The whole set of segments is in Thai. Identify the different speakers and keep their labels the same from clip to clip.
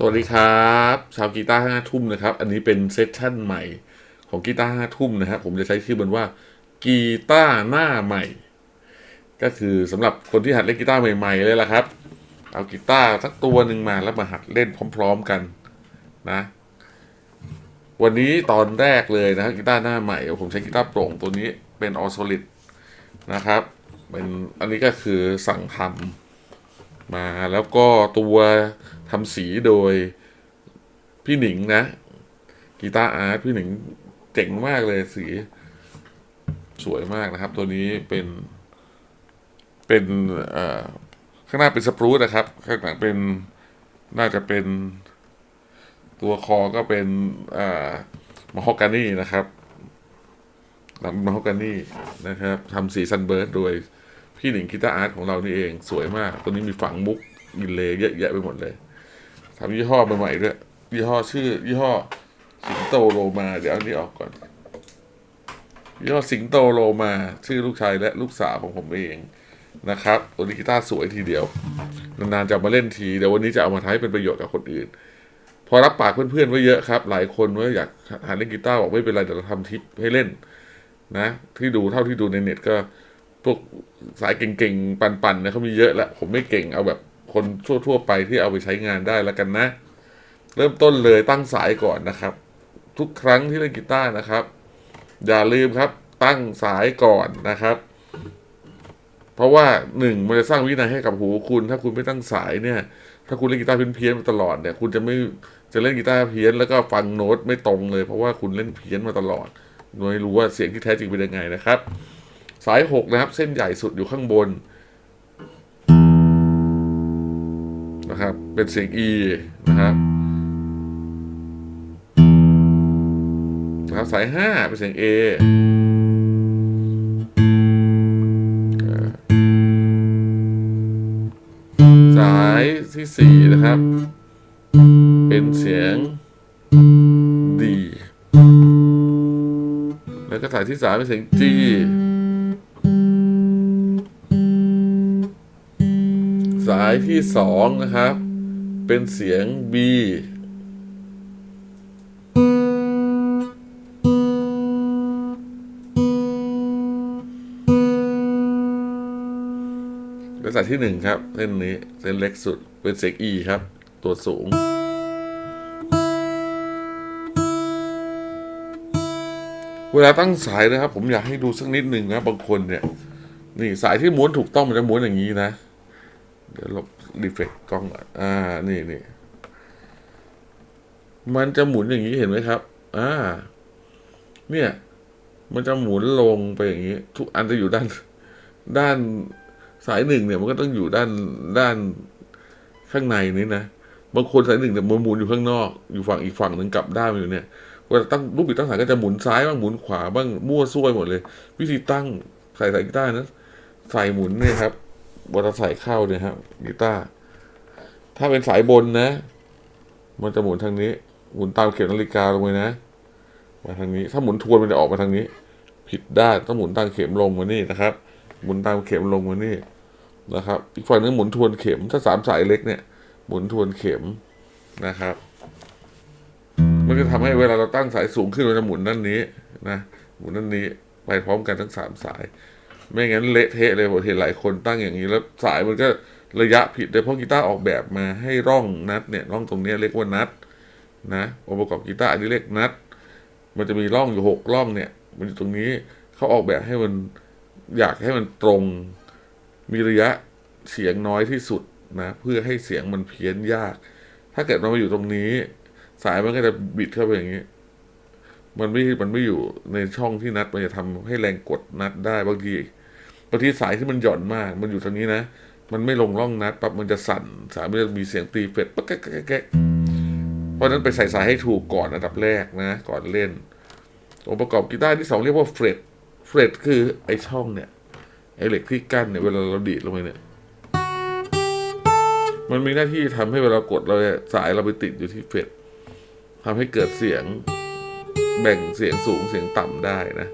Speaker 1: สวัสดีครับชาวกีตาร์ห้าทุ่มนะครับ อันนี้เป็นเซสชั่นใหม่ของกีตาร์ห้าทุ่มนะครับผมจะใช้ชื่อมันว่ากีตาร์หน้าใหม่ ก็คือสำหรับคนที่หัดเล่นกีตาร์ใหม่ ๆ เลยล่ะครับ เอากีตาร์สักตัวหนึ่งมาแล้วมาหัดเล่นพร้อม ๆกันนะ วันนี้ตอนแรกเลยนะครับกีตาร์หน้าใหม่ผมใช้กีตาร์โปร่งตัวนี้เป็นออโซลิดนะครับเป็นอันนี้ก็คือสั่งทำมาแล้วก็ตัว ทำสีโดยพี่หนิงนะกีตาร์อาร์ตพี่หนิงเจ๋งมากเลยสี สวยมากนะครับ ตัวนี้เป็น เป็นข้างหน้าเป็นสปรูตนะครับ ข้างหลังเป็นน่าจะเป็นตัวคอก็เป็นอ่ามอฮอกานี่นะครับหลังมอฮอกานี่นะครับทำสีซันเบิร์ดโดยพี่หนิงกีตาร์อาร์ตของเรานี่เอง สวยมาก ตัวนี้มีฝังมุกอินเลเยอะแยะไปหมดเลย ทำยี่ห้อใหม่ๆด้วยยี่ห้อชื่อ ยี่ห้อ สิงโตโลมา เดี๋ยวอันนี้ออกก่อน ยี่ห้อสิงโตโลมา ชื่อลูกชายและลูกสาวของผมเองนะครับตัวนี้กีตาร์สวยทีเดียวนานๆจะมาเล่นทีเดี๋ยววันนี้จะเอามาใช้เป็นประโยชน์กับคนอื่น พอรับปากเพื่อนๆไว้เยอะครับ หลายคนว่าอยากหาเล่นกีตาร์บอกไม่เป็นไรเดี๋ยวเราทำทิปให้เล่น นะ ที่ดูเท่าที่ดูในเน็ตก็พวกสายเก่งๆ ปันๆนี่ยเขามีเยอะแล้ว ผมไม่เก่งเอาแบบ คนทั่ว ๆ ไปที่เอาไปใช้งานได้แล้วกันนะ เริ่มต้นเลยตั้งสายก่อนนะครับ ทุกครั้งที่เล่นกีตาร์นะครับ อย่าลืมครับตั้งสายก่อนนะครับ เพราะว่าหนึ่งมันจะสร้างวินัยให้กับหูคุณ ถ้าคุณไม่ตั้งสายเนี่ย ถ้าคุณเล่นกีตาร์เพี้ยนๆมาตลอดเนี่ย คุณจะไม่จะเล่นกีตาร์เพี้ยนแล้วก็ฟังโน้ตไม่ตรงเลย เพราะว่าคุณเล่นเพี้ยนมาตลอดไม่รู้ว่าเสียงที่แท้จริงเป็นยังไงนะครับ สายหกนะครับ เส้นใหญ่สุดอยู่ข้างบน นะครับ เป็นเสียง E นะครับนะครับสายห้าเป็นเสียง A สายที่สี่นะครับ เป็นเสียง D แล้วก็สายที่สามเป็นเสียง G ายที่สองนะครับ เป็นเสียง B และสายที่หนึ่งครับเส้นนี้เส้นเล็กสุดเป็นเสียง E ครับ ตัวสูง เวลาตั้งสายนะครับ ผมอยากให้ดูสักนิดหนึ่งนะบางคนเนี่ย นี่สายที่ม้วนถูกต้องมันจะม้วนอย่างนี้นะ เดี๋ยวลบรีเฟกกล้องก่อนอ่า นี่นี่มันจะหมุนอย่างนี้เห็นไหมครับ อ่า เนี่ย มันจะหมุนลงไปอย่างนี้ ทุกอันจะอยู่ด้าน ด้านสายหนึ่งเนี่ย มันก็ต้องอยู่ด้านด้านข้างในนี้นะบางคนสายหนึ่งเนี่ยมันหมุนอยู่ข้างนอก อยู่ฝั่งอีกฝั่งหนึ่งกลับด้านมาอยู่เนี่ยเวลาตั้งรูปบิดตั้งสายก็จะหมุนซ้ายบ้างหมุนขวาบ้างมั่วซั่วหมดเลย วิธีตั้งใส่สายกีตาร์นะใส่หมุนเนี่ยครับ วลาใส่เข้าเนี่ยครับกีตาร์ถ้าเป็นสายบนนะ มันจะหมุนทางนี้ หมุนตามเข็มนาฬิกาลงไปนะมาทางนี้ ถ้าหมุนทวนมันจะออกมาทางนี้ ผิดด้านต้องหมุนตามเข็มลงมานี่นะครับ หมุนตามเข็มลงมานี่นะครับ อีกฝั่งนึงหมุนทวนเข็ม ถ้าสามสายเล็กเนี่ย หมุนทวนเข็มนะครับ มันจะทำให้เวลาเราตั้งสายสูงขึ้นมันจะหมุนด้านนี้นะ หมุนด้านนี้ไปพร้อมกันทั้งสามสาย ไม่งั้นเละเทะเลยผมเห็นหลายคนตั้งอย่างนี้แล้วสายมันก็ระยะผิดเลยเพราะกีตาร์ออกแบบมาให้ร่องนัดเนี่ยร่องตรงนี้เรียกว่านัดนะองค์ประกอบกีตาร์อันนี้เรียกนัด มันจะมีร่องอยู่หกร่องเนี่ย มันอยู่ตรงนี้เขาออกแบบให้มันอยากให้มันตรงมีระยะเสียงน้อยที่สุดนะเพื่อให้เสียงมันเพี้ยนยาก ถ้าเกิดมันมาอยู่ตรงนี้ สายมันก็จะบิดเข้าไปอย่างนี้ มันไม่มันไม่อยู่ในช่องที่นัดมันจะทำให้แรงกดนัดได้บางที บางทีสายที่มันหย่อนมาก มันอยู่ทางนี้นะ มันไม่ลงร่องนัดปั๊บมันจะสั่น สายมันจะมีเสียงตีเฟดปั๊กแก๊กแก๊กเพราะนั้นไปใส่สายให้ถูกก่อนอันดับแรกนะ ก่อนเล่นองค์ประกอบกีตาร์ที่สองเรียกว่าเฟรดเฟรดคือไอช่องเนี่ยไอเหล็กที่กั้นเนี่ยเวลาเราดีดลงไปเนี่ย มันมีหน้าที่ทำให้เวลากดเราเนี่ยสายเราไปติดอยู่ที่เฟรดทำให้เกิดเสียงแบ่งเสียงสูงเสียงต่ำได้นะ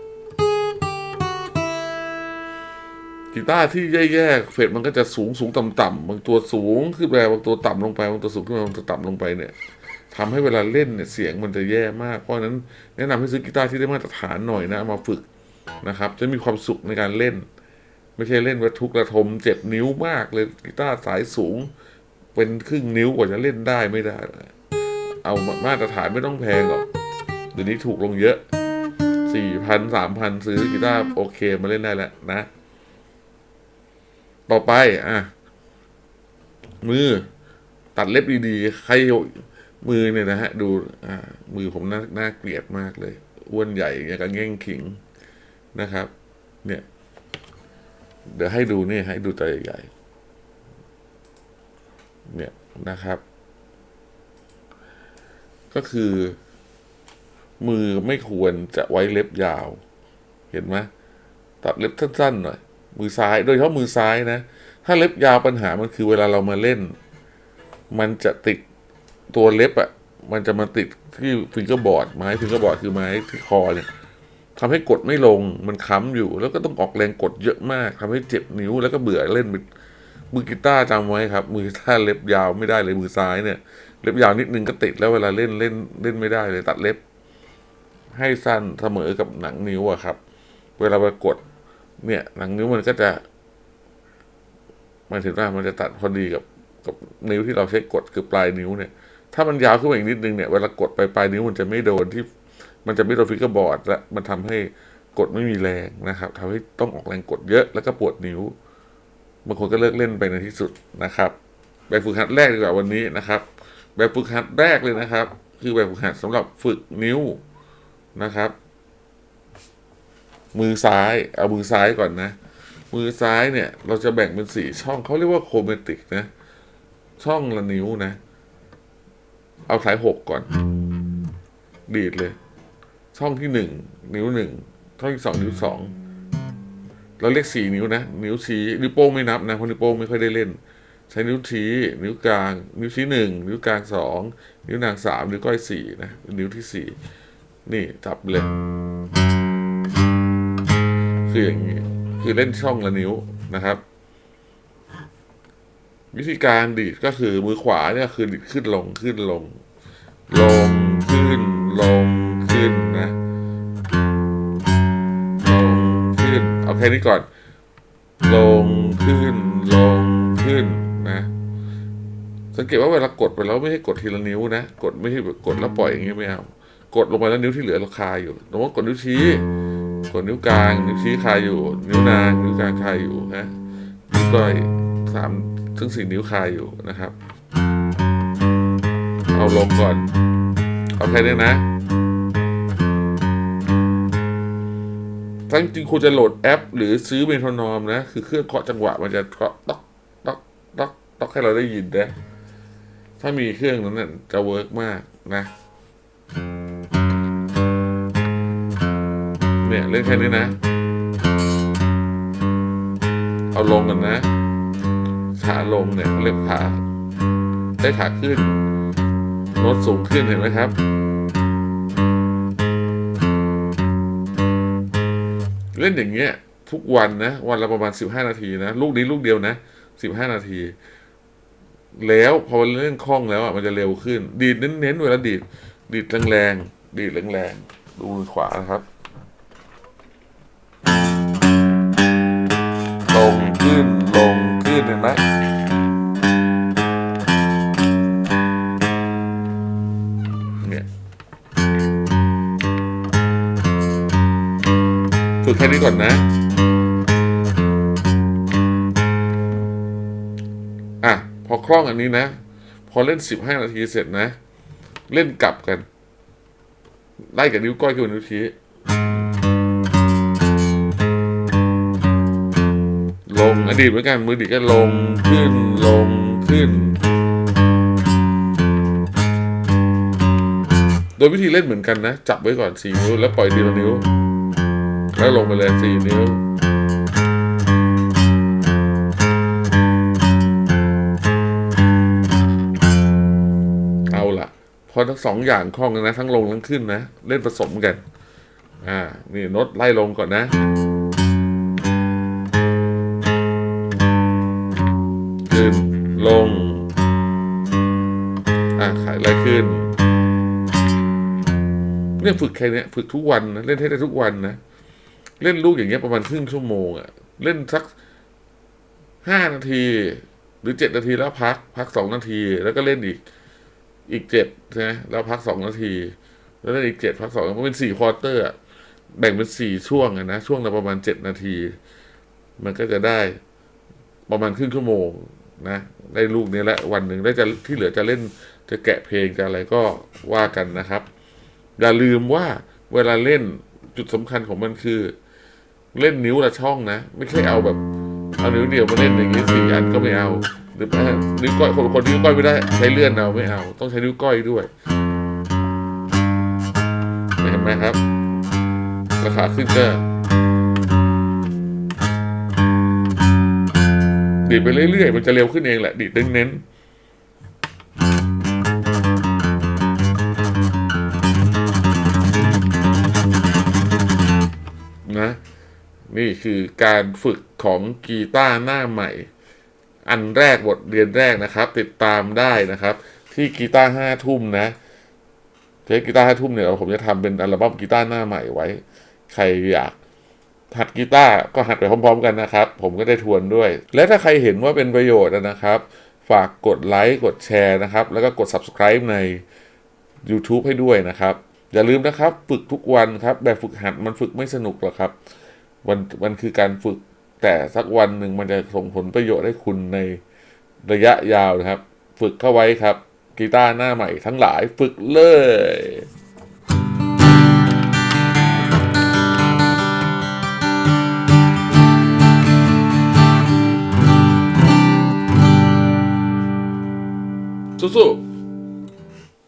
Speaker 1: กีตาร์ที่แย่ๆเฟดมันก็จะสูงสูงต่ำต่ำๆบางตัวสูงขึ้นไปบางตัวต่ำลงไปบางตัวสูงขึ้นไปบางตัวต่ำลงไปเนี่ยทำให้เวลาเล่นเนี่ยเสียงมันจะแย่มากเพราะฉะนั้นแนะนำให้ซื้อกีตาร์ที่ได้มาตรฐานหน่อยนะมาฝึกนะครับ จะมีความสุขในการเล่น ไม่ใช่เล่นวัตทุกระทมเจ็บนิ้วมากเลยกีตาร์สายสูง เป็นครึ่งนิ้วกว่าจะเล่นได้ไม่ได้ เอามาตรฐานไม่ต้องแพงหรอกเดี๋ยวนี้ถูกลงเยอะสี่พันสามพันซื้อกีตาร์โอเคมาเล่นได้แล้วนะ ต่อไปอะมือ ตัดเล็บดีๆใครมือเนี่ยนะฮะ ดู อ่า มือผมน่าน่าเกลียดมากเลยอ้วนใหญ่อย่างกับแง่งขิงนะครับ เนี่ย เดี๋ยวให้ดูนี่ให้ดูตัวใหญ่ๆเนี่ยนะครับ ก็คือ มือไม่ควรจะไว้เล็บยาว เห็นไหมตัดเล็บสั้นๆหน่อย มือซ้ายโดยเฉพาะมือซ้ายนะ ถ้าเล็บยาวปัญหามันคือเวลาเรามาเล่น มันจะติดตัวเล็บอะ่ะ มันจะมาติดที่ฟิงเกอร์บอร์ดไม้ฟิงเกอร์บอร์ดคือไม้ที่คอเนี่ยทำให้กดไม่ลงมันค้ำอยู่ แล้วก็ต้องออกแรงกดเยอะมากทำให้เจ็บนิ้วแล้วก็เบื่อเล่นมือมือกีตาร์จำไว้ครับ มือกีตาร์เล็บยาวไม่ได้เลยมือซ้ายเนี่ย เล็บยาวนิดนึงก็ติดแล้วเวลาเล่นเล่นเล่นไม่ได้เลยตัดเล็บ ให้สั้นเสมอกับหนังนิ้วอะครับ เวลาไปกด เนี่ยหนังนิ้วมันก็จะมายถึงว่ามันจะตัดพอดีกับกับนิ้วที่เราใช้กดคือปลายนิ้วเนี่ย ถ้ามันยาวขึ้นมาอีกนิดนึงเนี่ยเวลากดไปปลายนิ้วมันจะไม่โดนที่ มันจะไม่โดนฟิกเกอร์บอร์ดและมันทำให้กดไม่มีแรงนะครับทำให้ต้องออกแรงกดเยอะแล้วก็ปวดนิ้วบางคนก็เลิกเล่นไปในที่สุดนะครับแบบฝึกหัดแรกดีกว่าวันนี้นะครับ แบบฝึกหัดแรกเลยนะครับ คือแบบฝึกหัดสำหรับฝึกนิ้วนะครับ มือซ้ายเอามือซ้ายก่อนนะ มือซ้ายเนี่ย เราจะแบ่งเป็นสี่ช่องเขาเรียกว่าโคเมติกนะ ช่องละนิ้วนะ เอาสายหกก่อน ดีดเลย ช่องที่หนึ่งนิ้วหนึ่งช่องที่สองนิ้วสองเราเรียกสี่นิ้วนะ นิ้วชี้นิ้วโป้งไม่นับนะเพราะนิ้วโป้งไม่ค่อยได้เล่น ใช้นิ้วชี้นิ้วกลาง นิ้วชี้หนึ่งนิ้วกลางสองนิ้วนางสามนิ้วก้อยสี่นะนิ้วที่สี่นี่จับเลย คืออย่างนี้คือเล่นช่องละนิ้วนะครับ วิธีการดีดก็คือมือขวาเนี่ยคือดีดขึ้นลงขึ้นลง ลงขึ้นลงขึ้นนะลงขึ้นเอาแค่นี้ก่อน ลงขึ้นลงขึ้นนะสังเกตว่าเวลากดไปแล้วไม่ให้กดทีละนิ้วนะ กดไม่ให้กดแล้วปล่อยอย่างเงี้ยไม่เอา กดลงไปแล้วนิ้วที่เหลือเราคาอยู่สมมติกดนิ้วชี้ กดนิ้วกลาง นิ้วชี้คาอยู่ นิ้วนางนิ้วกลางคาอยู่นะนิ้วก้อยสามซึ่งสี่นิ้วคาอยู่นะครับ เอาลงก่อน เอาแค่นี้นะทั้งจริงคุณจะโหลดแอป หรือซื้อเมโทรนอมนะ คือเครื่องเคาะจังหวะมันจะเคาะต๊อกต๊อกต๊อกต๊อกให้เราได้ยินนะถ้ามีเครื่องนั้นจะเวิร์กมากนะ เนี่ยเล่นแค่นี้นะ เอาลงกันนะ ขาลงเนี่ยเรียกขาได้ขาขึ้นโน้ตสูงขึ้นเห็นไหมครับ เล่นอย่างเงี้ย ทุกวันนะ วันละประมาณสิบห้านาทีนะ ลูกนี้ลูกเดียวนะสิบห้านาที แล้วพอเล่นคล่องแล้วอะมันจะเร็วขึ้น ดีดเน้นๆเวลาดีดดีดแรงๆดีดแรงๆดูมือขวานะครับ ไหมเนี่ยฝึกแค่นี้ก่อนนะ อะ พอคล่องอันนี้นะ พอเล่นสิบห้านาทีเสร็จนะ เล่นกลับกัน ไล่กับนิ้วก้อยกับนิ้วชี้ อดีตเหมือนกันมือดีดก็ลงขึ้นลงขึ้น โดยวิธีเล่นเหมือนกันนะ จับไว้ก่อนสี่นิ้ว แล้วปล่อยทีละนิ้ว แล้วลงไปเลยสี่นิ้วเอาละพอทั้งสองอย่างคล่องนนะ ทั้งลงทั้งขึ้นนะ เล่นผสมกัน อ่า นี่โน้ตไล่ลงก่อนนะ ลง อะขายอะไรขึ้น เนี่ยฝึกแค่เนี้ยฝึกทุกวันนะเล่นให้ได้ทุกวันนะ เล่นลูกอย่างเงี้ยประมาณครึ่งชั่วโมงอะเล่นสักห้านาที หรือเจ็ดนาทีแล้วพัก พักสองนาที แล้วก็เล่นอีก อีกเจ็ดใช่ไหมแล้วพักสองนาที แล้วเล่นอีกเจ็ดพักสองมันเป็นสี่ควอเตอร์อะแบ่งเป็นสี่ช่วงอะนะช่วงละประมาณเจ็ดนาที มันก็จะได้ประมาณครึ่งชั่วโมง นะได้ลูกนี้และวันหนึ่งได้จะที่เหลือจะเล่นจะแกะเพลงจะอะไรก็ว่ากันนะครับ อย่าลืมว่าเวลาเล่นจุดสำคัญของมันคือ เล่นนิ้วละช่องนะ ไม่ใช่เอาแบบเอานิ้วเดียวมาเล่นอย่างนี้สี่อันก็ไม่เอาหรือว่านิ้วก้อยคนคนนิ้วก้อยไม่ได้ใช้เลื่อนเอาไม่เอา ต้องใช้นิ้วก้อยด้วยเห็นไหมครับราคาขึ้นก็ ดีดไปเรื่อยๆ มันจะเร็วขึ้นเองแหละ ดีดเน้นๆนะ นี่คือการฝึกของกีตาร์หน้าใหม่ อันแรกบทเรียนแรกนะครับ ติดตามได้นะครับ ที่กีตาร์ห้าทุ่มนะเทปกีตาร์ห้าทุ่มเนี่ยผมจะทำเป็นอัลบั้มกีตาร์หน้าใหม่ไว้ ใครอยาก หัดกีตาร์ก็หัดไปพร้อม ๆ กันนะครับ ผมก็ได้ทวนด้วย และถ้าใครเห็นว่าเป็นประโยชน์นะครับ ฝากกดไลค์กดแชร์นะครับ แล้วก็กด subscribe ใน YouTube ให้ด้วยนะครับ อย่าลืมนะครับ ฝึกทุกวันครับ แบบฝึกหัดมันฝึกไม่สนุกหรอกครับมันมันคือการฝึกแต่สักวันหนึ่งมันจะส่งผลประโยชน์ให้คุณในระยะยาวนะครับ ฝึกเข้าไว้ครับกีตาร์หน้าใหม่ทั้งหลายฝึกเลย สู้ๆ